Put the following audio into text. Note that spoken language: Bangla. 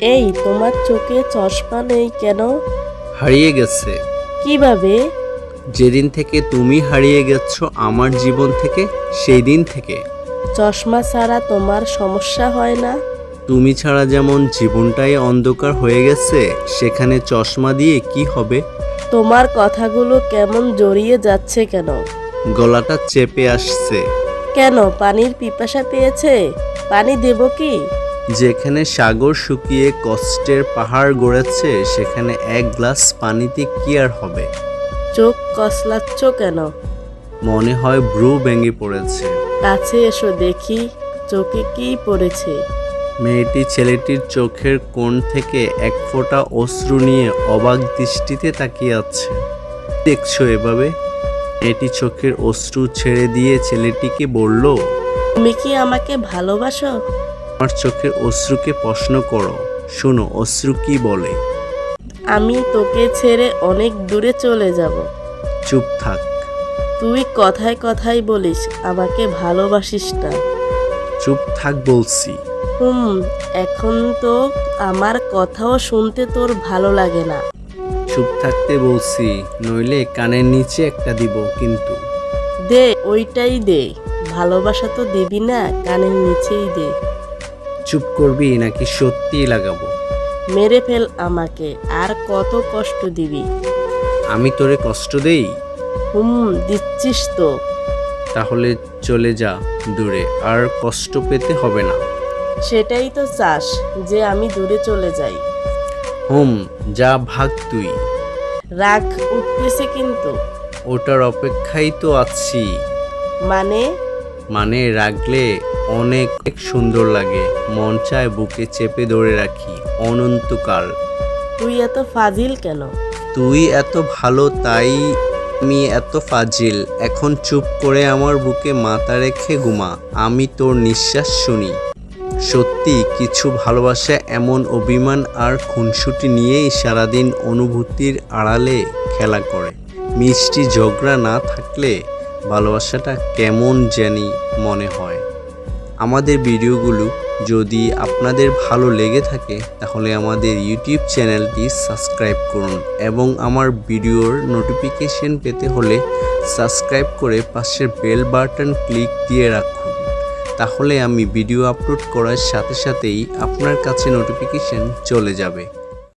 এই তোমার চোখে চশমা নেই কেন? হারিয়ে গেছে। কীভাবে? যেদিন থেকে তুমি হারিয়ে গেছো আমার জীবন থেকে সেই দিন থেকে। চশমা ছাড়া তোমার সমস্যা হয় না? তুমি ছাড়া যেমন জীবনটাই অন্ধকার হয়ে গেছে সেখানে চশমা দিয়ে কি হবে? তোমার কথাগুলো কেমন জড়িয়ে যাচ্ছে কেন? গলাটা চেপে আসছে। কেন পানির পিপাসা পেয়েছে? পানি দেব কি? যেখানে সাগর শুকিয়ে কষ্টের পাহাড় গড়েছে সেখানে এক গ্লাস পানিতে কি আর হবে? চোখ কসলাচ্ছ কেন? মনে হয় ব্রু ভেঙে পড়েছে। কাছে এসো দেখি চোখে কি পড়েছে। মেয়েটি ছেলেটির চোখের কোণ থেকে এক ফোঁটা অশ্রু নিয়ে অবাক দৃষ্টিতে তাকিয়ে আছে। দেখছ এভাবে? এটি চোখের অশ্রু ছেড়ে দিয়ে ছেলেটিকে বলল তুমি কি আমাকে ভালোবাসো? আমার চোখের অশ্রুকে প্রশ্ন করো শোনো অশ্রু কি বলে? আমি তোকে ছেড়ে অনেক দূরে চলে যাব। চুপ থাক। তুই কথায় কথায় বলিস আমাকে ভালোবাসিস না। চুপ থাক বলছি। হুম এখন তো আমার কথাও শুনতে তোর ভালো লাগে না। চুপ থাকতে বলছি নইলে কানের নিচে একটা দিব কিন্তু। দে ওইটাই দে। ভালোবাসা তো দিবি না কানের নিচেই দে। চুপ করবি নাকি সত্যিই লাগাবো? মেরে ফেল আমাকে আর কত কষ্ট দিবি? আমি তোরে কষ্ট দেই? হুম দিচ্ছিস তো। তাহলে চলে যা দূরে আর কষ্ট পেতে হবে না। সেটাই তো চাস যে আমি দূরে চলে যাই। হুম যা ভাগ তুই। রাগ উঠতেছে কিন্তু। ওটার অপেক্ষাই তো আছি। মানে? মানে রাখলে অনেক সুন্দর লাগে। মন চায় বুকে চেপে ধরে রাখি। অনন্তকাল। তুই এত ফাজিল কেন? তুই এত ভালো তাই আমি এত ফাজিল। এখন চুপ করে আমার বুকে মাথা রেখে ঘুমা। আমি তোর নিঃশ্বাস শুনি। সত্যি কিছু ভালোবাসা এমন অভিমান আর খুনসুটি নিয়েই সারাদিন অনুভূতির আড়ালে খেলা করে। মিষ্টি ঝগড়া না থাকলে ভালোবাসাটা কেমন জানি মনে হয়। আমাদের ভিডিওগুলো যদি আপনাদের ভালো লেগে থাকে, তাহলে আমাদের ইউটিউব চ্যানেলটি সাবস্ক্রাইব করুন এবং আমার ভিডিওর নোটিফিকেশন পেতে হলে সাবস্ক্রাইব করে পাশের বেল বাটন ক্লিক দিয়ে রাখুন। তাহলে আমি ভিডিও আপলোড করার সাথে সাথেই আপনার কাছে নোটিফিকেশন চলে যাবে।